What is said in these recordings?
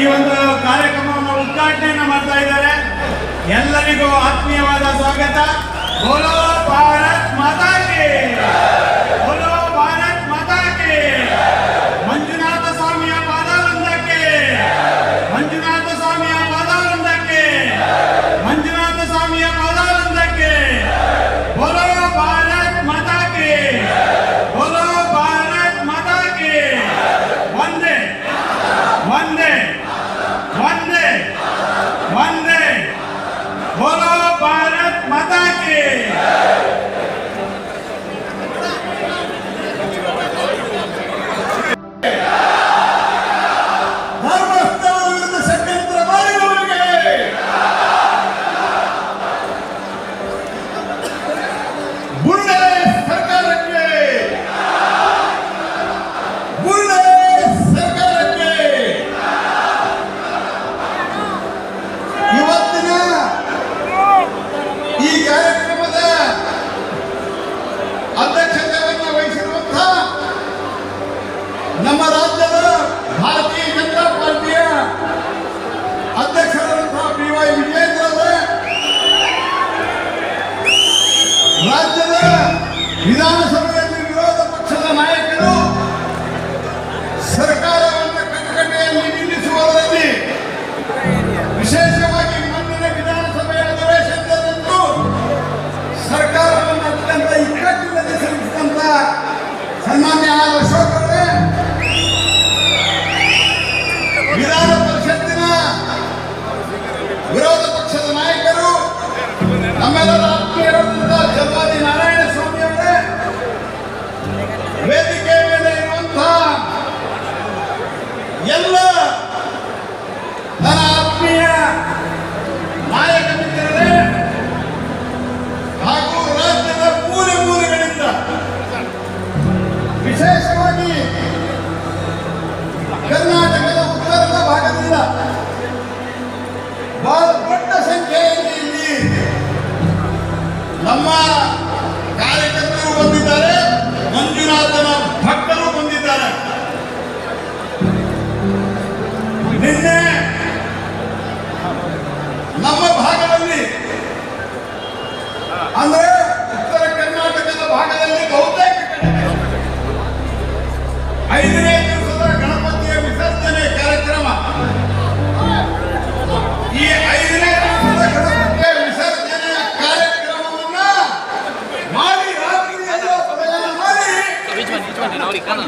ಈ ಒಂದು ಕಾರ್ಯಕ್ರಮವನ್ನು ಉದ್ಘಾಟನೆಯನ್ನು ಮಾಡ್ತಾ ಇದ್ದಾರೆ. ಎಲ್ಲರಿಗೂ ಆತ್ಮೀಯವಾದ ಸ್ವಾಗತ. ಭಾರತ್ ಮಾತಾ Where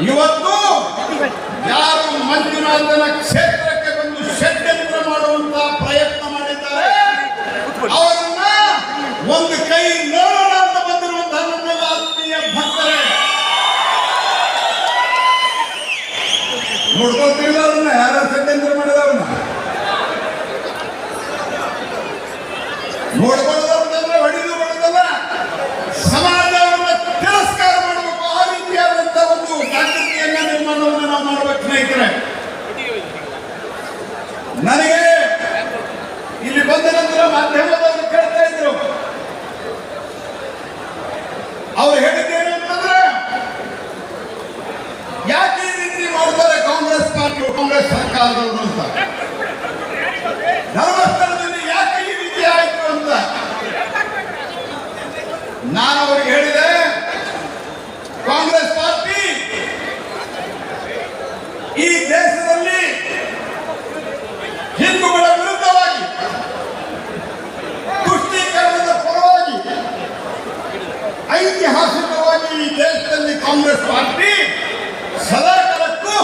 ಇವತ್ತು ಯಾರು ಮಂಜುನಾಥನ ಕ್ಷೇತ್ರಕ್ಕೆ ಬಂದು ಷಡ್ಯಂತ್ರ ಮಾಡುವಂತ ಪ್ರಯತ್ನ ಮಾಡಿದ್ದಾರೆ. ಅವರನ್ನ ಒಂದು ಕೈ ನೋಡೋಣ ಅಂತ ಬಂದಿರುವಂತಹ ನನ್ನೆಲ್ಲ ಆತ್ಮೀಯ ಭಕ್ತರೇ. ನೋಡ್ಕೊಳ್ತಿಲ್ಲ ಅದನ್ನ ಯಾರ ಷಡ್ಯಂತ್ರ ಮಾಡಿದವ್ರನ್ನ ನೋಡ್ಕೊಳ್ಳೋದಂದ್ರೆ ಹೊಡಿದು ಹೊಡೆದಲ್ಲ ಸಮಾಜವನ್ನ ತಿರಸ್ಕಾರ ಮಾಡಬೇಕು ಆ ರೀತಿಯಾದಂತ ಒಂದು ಜಾಗೃತಿಯನ್ನ ನಿರ್ಮಾಣವನ್ನು ನಾವು ಮಾಡಬೇಕು ಸ್ನೇಹಿತರೆ ನನಗೆ ಇಲ್ಲಿ ಬಂದ ನಂತರ ಮಾಧ್ಯಮದವರು ಕೇಳ್ತಾ ಇದ್ರು. ಅವ್ರು ಹೇಳಿದ್ದೇನು ಅಂತಂದ್ರೆ, ಯಾಕೆ ರೀತಿ ಮಾಡ್ತಾರೆ ಕಾಂಗ್ರೆಸ್ ಪಾರ್ಟಿ ಕಾಂಗ್ರೆಸ್ ಸರ್ಕಾರದವರು ಅಂತ? ಧರ್ಮಸ್ಥಳದಲ್ಲಿ ಯಾಕೆ ಈ ರೀತಿ ಆಯ್ತು ಅಂತ? ನಾನು ಅವರಿಗೆ ಹೇಳಿದೆ ಕಾಂಗ್ರೆಸ್ ಪಾರ್ಟಿ ಈ ದೇಶದಲ್ಲಿ ಹಿಂದೂಗಳ ವಿರುದ್ಧವಾಗಿ ತುಷ್ಟೀಕರಣದ ಪರವಾಗಿ ಐತಿಹಾಸಿಕವಾಗಿ ಈ ದೇಶದಲ್ಲಿ ಕಾಂಗ್ರೆಸ್ ಪಾರ್ಟಿ ಸದಾಕಾಲಕ್ಕೂ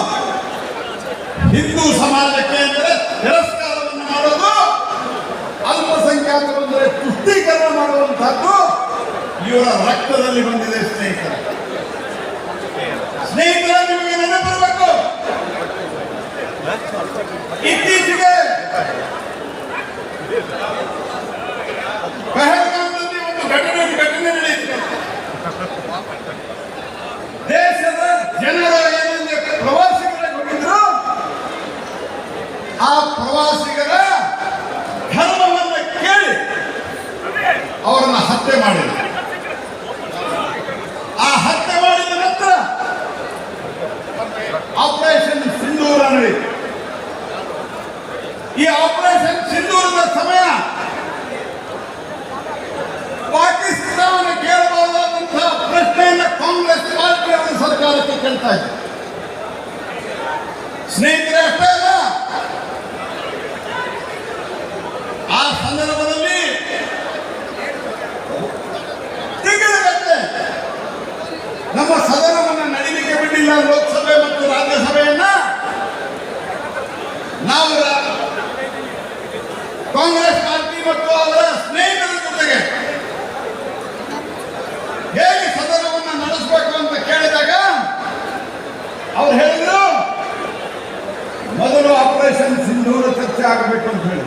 ಹಿಂದೂ ಸಮಾಜಕ್ಕೆ ಅಂದರೆ ತಿರಸ್ಕಾರವನ್ನು ಮಾಡೋದು, ಅಲ್ಪಸಂಖ್ಯಾತರು ಅಂದರೆ ತುಷ್ಟೀಕರಣ ಮಾಡುವಂತಹದ್ದು ಇವರ ರಕ್ತದಲ್ಲಿ ಬಂದಿದೆ ಸ್ನೇಹಿತರ. ಸ್ನೇಹಿತರ, ನಿಮಗೆ ನೆನಪಿರಬೇಕು. ಇತ್ತೀಚೆಗೆ ಆ ಪ್ರವಾಸಿಗರ ಧರ್ಮವನ್ನು ಕೇಳಿ ಅವರನ್ನ ಹತ್ಯೆ ಮಾಡಿದ್ರು. ಆ ಹತ್ಯೆ ಮಾಡಿದ ನಂತರ ಆಪರೇಷನ್ ಸಿಂಧೂರ ನಡೆಯಿತು ಈ ಆಪರೇಷನ್ ಸಿಂಧೂರದ ಸಮಯ ಪಾಕಿಸ್ತಾನ ಕೇಳಬಹುದಾದಂತಹ ಪ್ರಶ್ನೆಯನ್ನ ಕಾಂಗ್ರೆಸ್ ಪಾರ್ಟಿ ಅವರ ಸರ್ಕಾರಕ್ಕೆ ಕೇಳ್ತಾ ಇದೆ ಸ್ನೇಹಿತರೆ, ಅಷ್ಟೇ ಆ ಸಂದರ್ಭದಲ್ಲಿ ನಮ್ಮ ಸದನವನ್ನು ನಡೀಲಿಕ್ಕೆ ಬಿಟ್ಟಿಲ್ಲ ಲೋಕಸಭೆ ಮತ್ತು ರಾಜ್ಯಸಭೆಯನ್ನ ನಾವು ಕಾಂಗ್ರೆಸ್ ಪಾರ್ಟಿ ಮತ್ತು ಅವರ ಸ್ನೇಹಿತರ ಜೊತೆಗೆ ಹೇಗೆ ಸದನವನ್ನು ನಡೆಸಬೇಕು ಅಂತ ಕೇಳಿದಾಗ ಅವ್ರು ಹೇಳಿದ್ರು, ಮೊದಲು ಆಪರೇಷನ್ ಸಿಂಧೂರ ಚರ್ಚೆ ಆಗಬೇಕು ಅಂತ ಹೇಳಿ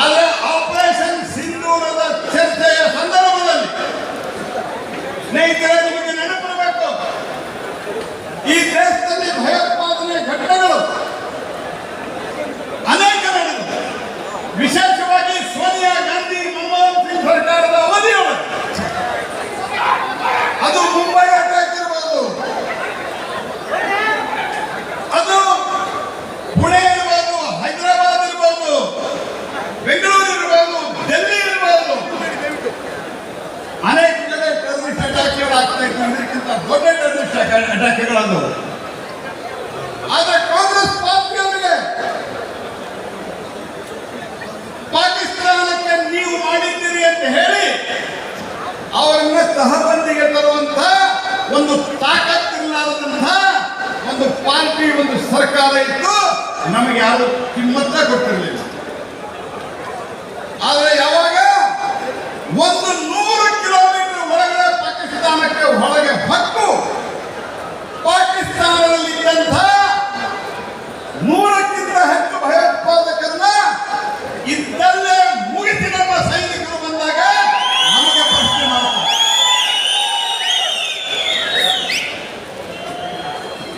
ಆದ್ರೆ ಆಪರೇಷನ್ ಸಿಂಧೂರದ ಚರ್ಚೆಯ ಸಂದರ್ಭದಲ್ಲಿ ಸ್ನೇಹಿತರೆ ನಿಮಗೆ ನೆನಪಿರಬೇಕು ಈ ದೇಶದಲ್ಲಿ ಭಯೋತ್ಪಾದನೆ ಘಟನೆಗಳು ಅನೇಕ ನಡೆದಿವೆ ವಿಶೇಷವಾಗಿ ಸೋನಿಯಾ ಗಾಂಧಿ ಮನಮೋಹನ್ ಸಿಂಗ್ ಸರ್ಕಾರದ ಅವಧಿಯೊಳಗೆ ಅದು ಮುಂಬೈ ಅಟ್ಯಾಕ್ ಇರಬಹುದು ಅದು ಪುಣೆ ಇರಬಹುದು ಹೈದರಾಬಾದ್ ಇರಬಹುದು ಬೆಂಗಳೂರು ಇರಬಹುದು ಡೆಲ್ಲಿ ಇರಬಹುದು ಅನೇಕ ಕಡೆ ಟೆರರಿಸ್ಟ್ ಅಟ್ಯಾಕ್ಗಳು ಆಗ್ತಾ ಇತ್ತು ಇದಕ್ಕಿಂತ ದೊಡ್ಡ ಅಟ್ಯಾಕ್ಗಳದು ಆದ್ರೆ ಕಾಂಗ್ರೆಸ್ ಪಾರ್ಟಿಯವರಿಗೆ ಪಾಕಿಸ್ತಾನಕ್ಕೆ ನೀವು ಮಾಡಿದ್ದೀರಿ ಅಂತ ಹೇಳಿ ಅವರನ್ನ ಸಹಬಂದಿಗೆ ತರುವಂತ ಒಂದು ತಾಕತ್ತಿಲ್ಲದಂತಹ ಒಂದು ಪಾರ್ಟಿ, ಒಂದು ಸರ್ಕಾರ ಇತ್ತು. ನಮಗೆ ಯಾರು ಕಿಮ್ಮತ್ತ ಕೊಟ್ಟಿರಲಿಲ್ಲ. ಆದ್ರೆ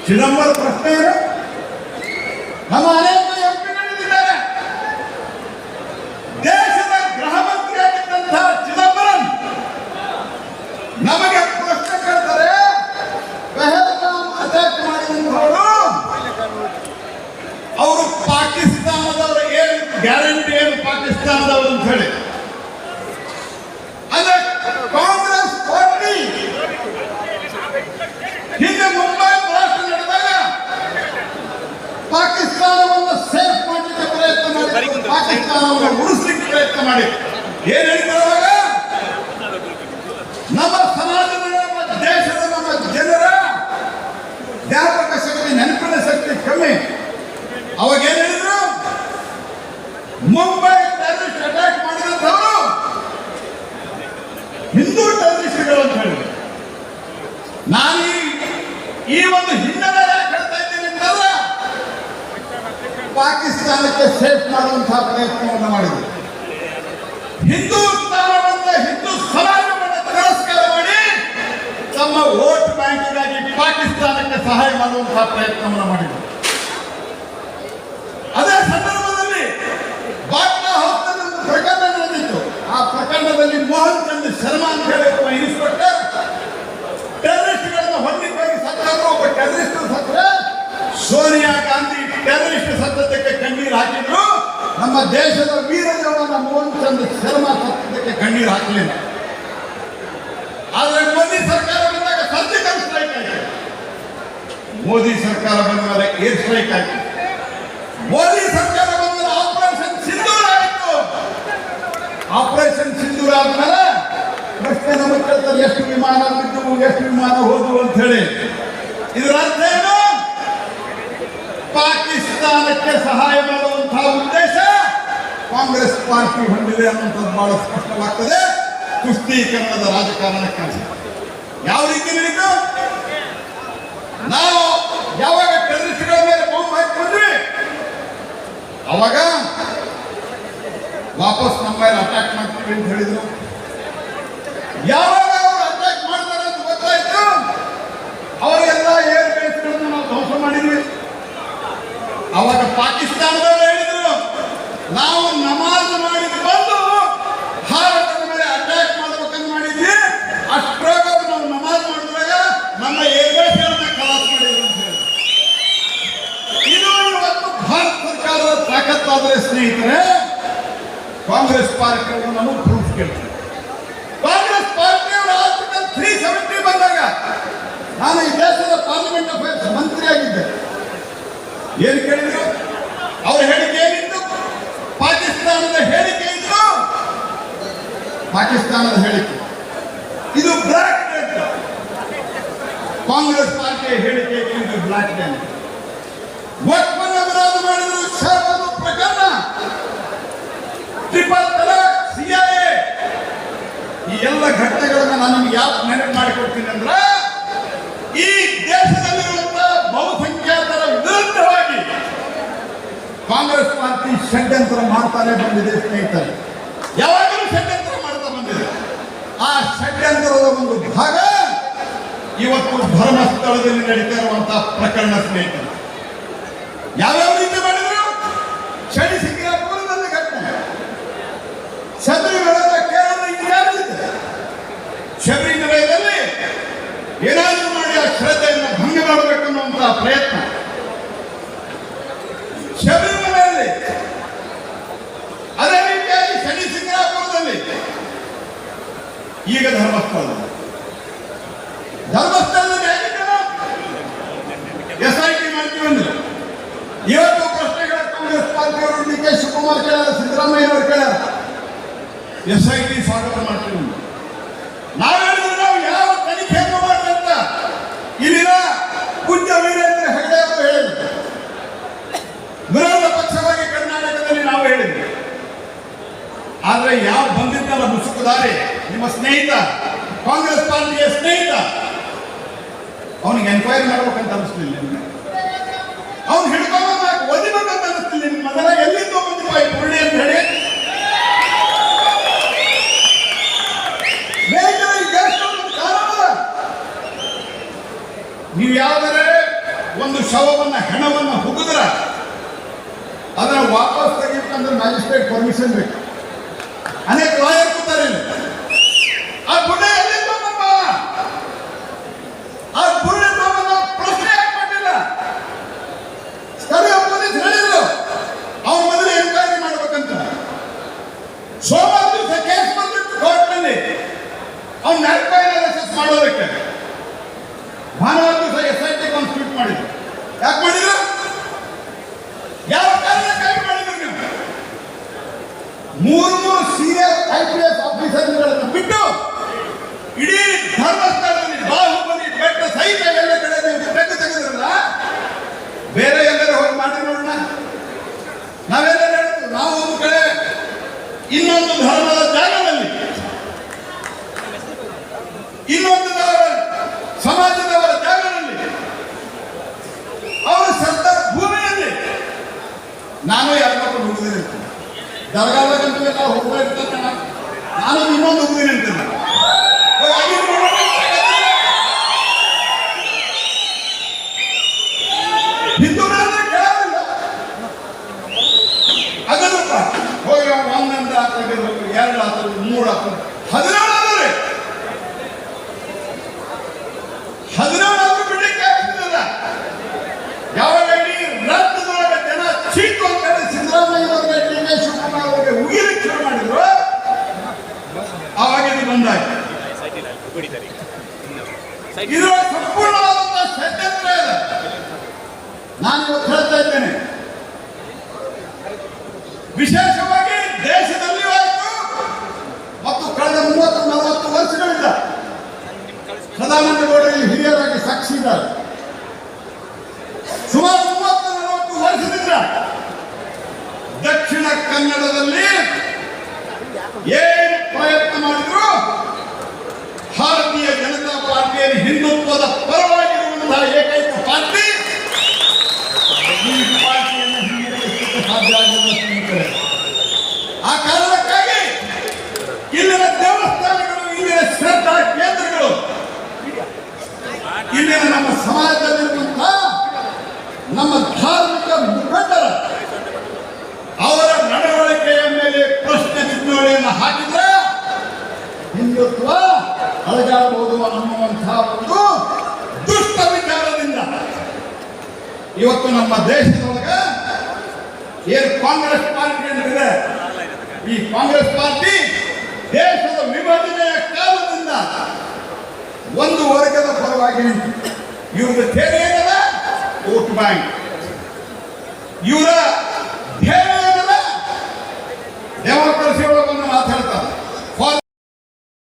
ಚಿದಂಬರ ಪ್ರಶ್ನೆ ಏನು? ನಮ್ಮ ಅನೇಕ ಎಂಪಿಗಳಿದ್ದಾರೆ ದೇಶದ ಗೃಹ ಮಂತ್ರಿಯಾಗಿದ್ದಂತಹ ಚಿದಂಬರಂ ನಮಗೆ ಪ್ರಶ್ನೆ ಕೇಳ್ತಾರೆ. ಪೆಹಲ್ಗಾಮ್ ಅಟ್ಯಾಕ್ ಮಾಡಿದಂಥವರು, ಅವರು ಪಾಕಿಸ್ತಾನದವರು ಏನು ಗ್ಯಾರಂಟಿ ಏನು ಪಾಕಿಸ್ತಾನದವರು ಅಂತ ಹೇಳಿ. ಅಂದ್ರೆ ಕಾಂಗ್ರೆಸ್ ಪಾರ್ಟಿ. ಹಿಂದೆ ಮುಂಬೈ ಬ್ಲಾಸ್ಟ್ ನಡೆದಾಗ ಪಾಕಿಸ್ತಾನವನ್ನು ಸೇಫ್ ಮಾಡಲಿಕ್ಕೆ ಪ್ರಯತ್ನ ಮಾಡಿ ಪಾಕಿಸ್ತಾನವನ್ನು ಉಳಿಸ್ಲಿಕ್ಕೆ ಪ್ರಯತ್ನ ಮಾಡಿ. ಏನ್ ಹೇಳ್ತಾರೆ ನಮ್ಮ ಸಮಾಜದ, ನಮ್ಮ ದೇಶದ, ನಮ್ಮ ಜನರ ಜ್ಞಾಪಕ ಶಕ್ತಿ, ನೆನಪಿನ ಶಕ್ತಿ ಕಮ್ಮಿ. ಅವಾಗ ಏನ್ ಹೇಳಿದ್ರು? ಮುಂಬೈ ಟೆರರಿಸ್ಟ್ ಅಟ್ಯಾಕ್ ಮಾಡಿದಂಥವರು ಹಿಂದೂ ಟೆರರಿಸ್ಟ್ಗಳು ಅಂತ ಹೇಳಿದ್ರು. ನಾನು ಈ ಒಂದು ಹಿನ್ನೆಲೆ ಯಾಕೆ ಹೇಳ್ತಾ ಇದ್ದೀನಿ ಅಂತಂದ್ರೆ ಪಾಕಿಸ್ತಾನಕ್ಕೆ ಸೇಫ್ ಮಾಡುವಂತಹ ಪ್ರಯತ್ನವನ್ನು ಮಾಡಿದೆ ಹಿಂದೂಸ್ತಾನವನ್ನ ಹಿಂದೂ ಸಮಾಜವನ್ನು ತಿರಸ್ಕಾರ ಮಾಡಿ ತಮ್ಮ ವೋಟ್ ಬ್ಯಾಂಕಿಗಾಗಿ ಪಾಕಿಸ್ತಾನಕ್ಕೆ ಸಹಾಯ ಮಾಡುವಂತಹ ಪ್ರಯತ್ನವನ್ನು ಮಾಡಿದೆ ಅದೇ ಸಂದರ್ಭದಲ್ಲಿ ಬಾಟ್ಲಾ ಹೌಸ್ ಪ್ರಕರಣ ನಡೆದಿತ್ತು. ಆ ಪ್ರಕರಣದಲ್ಲಿ ಮೋಹನ್ ಚಂದ್ರ ಶರ್ಮಾ ಅಂತ ಹೇಳಿ ನಮ್ಮ ದೇಶದ ವೀರ ಜವಾನ ಮೋಹನ್ ಚಂದ್ ಶರ್ಮಾ ಸತ್ತದಕ್ಕೆ ಕಣ್ಣೀರು ಹಾಕಲಿಲ್ಲ. ಆದ್ರೆ ಮೋದಿ ಸರ್ಕಾರ ಬಂದಾಗ ಸರ್ಜಿಕಲ್ ಸ್ಟ್ರೈಕ್ ಆಯ್ತು. ಮೋದಿ ಸರ್ಕಾರ ಬಂದ ಮೇಲೆ ಏರ್ ಸ್ಟ್ರೈಕ್ ಆಯ್ತು. ಮೋದಿ ಸರ್ಕಾರ ಬಂದ ಮೇಲೆ ಆಪರೇಷನ್ ಸಿಂಧೂರ ಆಯಿತು ಆಪರೇಷನ್ ಸಿಂಧೂರ ಆದ್ಮೇಲೆ ಪ್ರಶ್ನೆ ನಮಗೆ ಕೇಳ್ತಾರೆ, ಎಷ್ಟು ವಿಮಾನ ಬಿದ್ದು, ಎಷ್ಟು ವಿಮಾನ ಹೋದವು ಅಂತ ಹೇಳಿ. ಇದರ ಅರ್ಥ ಏನು? ಪಾಕಿಸ್ತಾನಕ್ಕೆ ಸಹಾಯ ಮಾಡುವಂತಹ ಉದ್ದೇಶ ಕಾಂಗ್ರೆಸ್ ಪಾರ್ಟಿ ಹೊಂದಿದೆ ಅನ್ನುವಂಥದ್ದು ಬಹಳ ಸ್ಪಷ್ಟವಾಗ್ತದೆ. ತುಷ್ಟೀಕರಣದ ರಾಜಕಾರಣಕ್ಕೆ ಯಾವ ರೀತಿ ನಡೀತು? ನಾವು ಯಾವಾಗ ಟೆರರಿಸ್ಟ್ಗಳ ಮೇಲೆ ಬಾಂಬ್ ಹಾಕಿಕೊಂಡ್ವಿ ಅವಾಗ ವಾಪಸ್ ನಮ್ಮ ಮೇಲೆ ಅಟ್ಯಾಕ್ ಮಾಡ್ತೀವಿ ಅಂತ ಹೇಳಿದ್ರು. ಯಾವಾಗ ಅವರು ಅಟ್ಯಾಕ್ ಮಾಡ್ತಾರೆ ಅಂತ ಗೊತ್ತಾಯ್ತು? ಅವರೆಲ್ಲ ಏರ್ ಬೇಸ್ಗಳನ್ನು ನಾವು ಧ್ವಂಸ ಮಾಡಿದ್ವಿ. ಅವಾಗ ಪಾಕಿಸ್ತಾನದವರು ಹೇಳಿದ್ರು ನಾವು ನಮಾಜ್ ಮಾಡಿದ ಬಂದು ಭಾರತದ ಮೇಲೆ ಅಟ್ಯಾಕ್ ಮಾಡ್ಬೇಕಂತ ಮಾಡಿದ್ವಿ ಅಷ್ಟ್ರಾಗ ನಾವು ನಮಾಜ್ ಮಾಡಿದಾಗ ನಮ್ಮ ಏರ್ ಬೇಸ್ಗಳನ್ನ ಖಲಾಸ್ ಮಾಡಿದ್ರು ಅಂತ ಹೇಳಿ ಇದು ಇವತ್ತು ಭಾರತ ಆದರೆ ಕಾಂಗ್ರೆಸ್ ಪಾರ್ಟಿಯವರು ನಮಗೆ ಪ್ರೂಫ್ ಕೇಳ್ತಾರೆ. ಕಾಂಗ್ರೆಸ್ ಪಾರ್ಟಿಯವರು ಆರ್ಟಿಕಲ್ ತ್ರೀ ಸೆವೆಂಟಿ ಬಂದಾಗ ನಾನು ಈ ದೇಶದ ಪಾರ್ಲಿಮೆಂಟ್ ಅಫೇರ್ಸ್ ಮಂತ್ರಿಯಾಗಿದ್ದೆ ಏನು ಕೇಳಿದ್ರು? ಅವ್ರ ಹೇಳಿಕೆ ಏನಿತ್ತು? ಪಾಕಿಸ್ತಾನದ ಹೇಳಿಕೆ ಇದ್ರು ಪಾಕಿಸ್ತಾನದ ಹೇಳಿಕೆ. ಇದು ಬ್ಲಾಕ್ ಕಾಂಗ್ರೆಸ್ ಪಾರ್ಟಿಯ ಹೇಳಿಕೆ ಇದು ಬ್ಲಾಕ್ ಡೆಟ್ ವಕ್ಫನ್ ಅಪರಾಧ ಮಾಡಿದ್ರು ಸಿಐಎ ಈ ಎಲ್ಲ ಘಟನೆಗಳನ್ನ ನಾನು ನಿಮ್ಗೆ ಯಾಕೆ ನೆನಪು ಮಾಡಿಕೊಡ್ತೀನಿ ಅಂದ್ರೆ, ಈ ದೇಶದಲ್ಲಿರುವಂತಹ ಬಹುಸಂಖ್ಯಾತರ ವಿರುದ್ಧವಾಗಿ ಕಾಂಗ್ರೆಸ್ ಪಾರ್ಟಿ ಷಡ್ಯಂತ್ರ ಮಾಡ್ತಾನೆ ಬಂದಿದೆ ಸ್ನೇಹಿತರೆ. ಯಾವಾಗಲೂ ಷಡ್ಯಂತ್ರ ಮಾಡ್ತಾ ಬಂದಿದೆ? ಆ ಷಡ್ಯಂತ್ರದ ಒಂದು ಭಾಗ ಇವತ್ತು ಧರ್ಮಸ್ಥಳದಲ್ಲಿ ನಡೀತಾ ಇರುವಂತಹ ಪ್ರಕರಣ ಸ್ನೇಹಿತರು. ಯಾವ್ಯಾವ ರೀತಿ ಮಾಡಿದ್ರು ಶನಿ ಸಿಂಗಾಪುರದಲ್ಲಿ ಘಟನೆ ಶಬರಿಮಲೆದ ಕೇರಳ ಇಂಡಿಯಾದಲ್ಲಿದೆ ಶಬರಿಮಲೆಯಲ್ಲಿ ಏನಾದರೂ ಮಾಡಿ ಆ ಶ್ರದ್ಧೆಯನ್ನು ಭಂಗ ಮಾಡಬೇಕು ಅನ್ನುವಂತಹ ಪ್ರಯತ್ನ. ಶಬರಿಮಲೆಯಲ್ಲಿ ಅದೇ ರೀತಿಯಾಗಿ ಶನಿ ಸಿಂಗಾಪುರದಲ್ಲಿ ಈಗ ಧರ್ಮಸ್ಥಳದಲ್ಲಿ. ಧರ್ಮಸ್ಥಳದಲ್ಲಿ ಎಸ್ ಐ ಟಿ ಮಾಡ್ತೀವಿ ಇವತ್ತು ಪ್ರಶ್ನೆಗಳ ಕಾಂಗ್ರೆಸ್ ಪಾರ್ಟಿಯವರು ಡಿ ಕೆ ಶಿವಕುಮಾರ್ ಕೇಳ್ಯಾರ ಸಿದ್ದರಾಮಯ್ಯನವರು ಕೇಳ್ಯಾರ ಎಸ್ ಐ ಟಿ ಸ್ವಾಗತ ಮಾಡ್ತೀವಿ ನಾವು ಹೇಳಿದ್ರೆ ನಾವು ಯಾವ ತನಿಖೆಯನ್ನು ಮಾಡದಂತ ಇಲ್ಲಿನ ಪೂಜ್ಯ ವೀರೇಂದ್ರ ಹೆಗಡೆ ಅವರು ಹೇಳಿದ್ರು ವಿರೋಧ ಪಕ್ಷವಾಗಿ ಕರ್ನಾಟಕದಲ್ಲಿ ನಾವು ಹೇಳಿದ್ವಿ ಆದ್ರೆ ಯಾವ ಮುಸುಕುದಾರಿ ನಿಮ್ಮ ಸ್ನೇಹಿತ ಕಾಂಗ್ರೆಸ್ ಪಾರ್ಟಿಯ ಸ್ನೇಹಿತ. ಅವನಿಗೆ ಎನ್ಕ್ವೈರಿ ಮಾಡ್ಬೇಕಂತ ಅನಿಸ್ಲಿಲ್ಲ ಅವನು ಹಿಡ್ಕೊಂಡು ಒದಿಬೇಕಂತ ಅನಿಸ್ತಿಲ್ಲ ನಿಮ್ಮ ಮಗನ ಎಲ್ಲಿಂದ ಬಂದಿಪ್ಪ ಈ ಪುರುಳಿ ಅಂತ ಹೇಳಿ ಸ್ನೇಹಿತರೆ, ಈ ದೇಶದಲ್ಲಿ ಒಂದು ಕಾನೂನು ಅದ. ನೀವು ಯಾವ್ದಾರೆ ಒಂದು ಶವವನ್ನ ಹೆಣವನ್ನ ಹುಗಿದ್ರ ಅದನ್ನ ವಾಪಸ್ ತೆಗಿಬೇಕಂದ್ರೆ ಮ್ಯಾಜಿಸ್ಟ್ರೇಟ್ ಪರ್ಮಿಷನ್ ಬೇಕು ಅನೇಕ ಲಾಯರ್ ಕೂತಾರೆ ಇಲ್ಲಿ. ಆ ಗುಡ್ಡ ಎಲ್ಲಿಂದ ಬಂದಪ್ಪ ಆ ಗುಡ್ಡ ತಗೊಂಡ ಪ್ರಶ್ನೆ ಹಾಕ್ಬಿಟ್ಟಿಲ್ಲ ಸ್ಥಳೀಯ ಪೊಲೀಸ್ ಹೇಳಿದ್ರು ಅವ್ರ ಮೊದಲು ಎನ್ಕ್ವೈರಿ ಮಾಡ್ಬೇಕಂತ ಸೋಮವಾರ ದಿವಸ ಕೇಸ್ ಬಂದಿತ್ತು ಕೋರ್ಟ್ನಲ್ಲಿ ಅವ್ನ ಎನ್ಕ್ವೈರಿ ಅಸೆಸ್ ಮಾಡೋದಕ್ಕೆ ಭಾನುವಾರ ದಿವಸ ಎಸ್ ಐ ಟಿ ಕಾನ್ಸ್ಟಿಟ್ಯೂಟ್ ಮಾಡಿದ್ರು ಯಾಕೆ ಮಾಡಿದ್ರು ಯಾವ ಕಾರಣಕ್ಕಾಗಿ ಮಾಡಿದ್ರು ನೀವು ಮೂರು ಮೂರು ಸೀನಿಯರ್ ಐ ಪಿ ಬಿಟ್ಟು ಇಡೀ ಧರ್ಮಸ್ಥಳದಲ್ಲಿ ಬಾಹುಬಲಿ ಬೆಟ್ಟ ಸಹಿತ ಎಲ್ಲ ಕಡೆ ಬೆಟ್ಟ ತೆಗೆದ್ರಲ್ಲ? ಬೇರೆ ಎಲ್ಲರೂ ಹೋಗಿ ಮಾಡಿ ನೋಡೋಣ. ನಾವೆಲ್ಲ ನಾವು ಒಂದು ಕಡೆ ಇನ್ನೊಂದು ಧರ್ಮದ ಕೇಳೋದಿಲ್ಲ ಅದನ್ನಪ್ಪ ಹೋಗಿ ಒಂದೊಂದು ಹಾಕಿರ್ಬೇಕು ಎರಡು ಹಾಕಿದ್ರು ಮೂರು ಹಾಕಿದ್ರು ಹದಿನೇಳು ಆದ್ರೆ. ಹದಿನೇಳು ಆದ್ರೂ ಬಿಡ್ಲಿಕ್ಕೆ ಯಾವಾಗ ಇಡೀ ರಾಜ್ಯದೊಳಗೆ ಜನ ಚೀಟು ಅಂತ ಡಿ ಕೆ ಶಿವಕುಮಾರ್ ಅವರಿಗೆ ಉಗಿಲಿಕ್ಕೆ ಶುರು ಮಾಡಿದ್ರು ಆವಾಗ ಇದು ಬಂದಾಯ್ತು ಇದರ ಸಂಪೂರ್ಣವಾದಂತಹ ಷಡ್ಯಂತ್ರ ಇದೆ. ನಾನು ಇವತ್ತು ಹೇಳ್ತಾ ಇದ್ದೇನೆ. ವಿಶೇಷವಾಗಿ ದೇಶದಲ್ಲಿ ಆಯಿತು ಮತ್ತು ಕಳೆದ ಮೂವತ್ತು, ನಲವತ್ತು ವರ್ಷಗಳಿಂದ ಸದಾನಂದಗೌಡರು ಹಿರಿಯರಾಗಿ ಸಾಕ್ಷಿ ಇದ್ದಾರೆ. ಸುಮಾರು ಮೂವತ್ತು, ನಲವತ್ತು ವರ್ಷದಿಂದ ದಕ್ಷಿಣ ಕನ್ನಡದಲ್ಲಿ ಏನು ಪ್ರಯತ್ನ ಮಾಡಿದ್ರು? ಭಾರತೀಯ ಜನತಾ ಪಾರ್ಟಿಯಲ್ಲಿ ಹಿಂದುತ್ವದ ಮಾಡಬಹುದು ಅನ್ನುವಂತಹ ಒಂದು ದುಷ್ಟ ವಿಚಾರದಿಂದ ಇವತ್ತು ನಮ್ಮ ದೇಶದೊಳಗೆ ಏನು ಕಾಂಗ್ರೆಸ್ ಪಾರ್ಟಿ ಅಂತಿದೆ ಈ ಕಾಂಗ್ರೆಸ್ ಪಾರ್ಟಿ ದೇಶದ ವಿಭಜನೆಯ ಕಾಲದಿಂದ ಒಂದು ವರ್ಗದ ಪರವಾಗಿ ನಿಂತಿದೆ ಧ್ಯೇಯ ಧೇರ್ಯ ಏನದ? ಬ್ಯಾಂಕ್. ಇವರ ಧ್ಯೇಯ ಏನದ? ಡೆಮಾಕ್ರ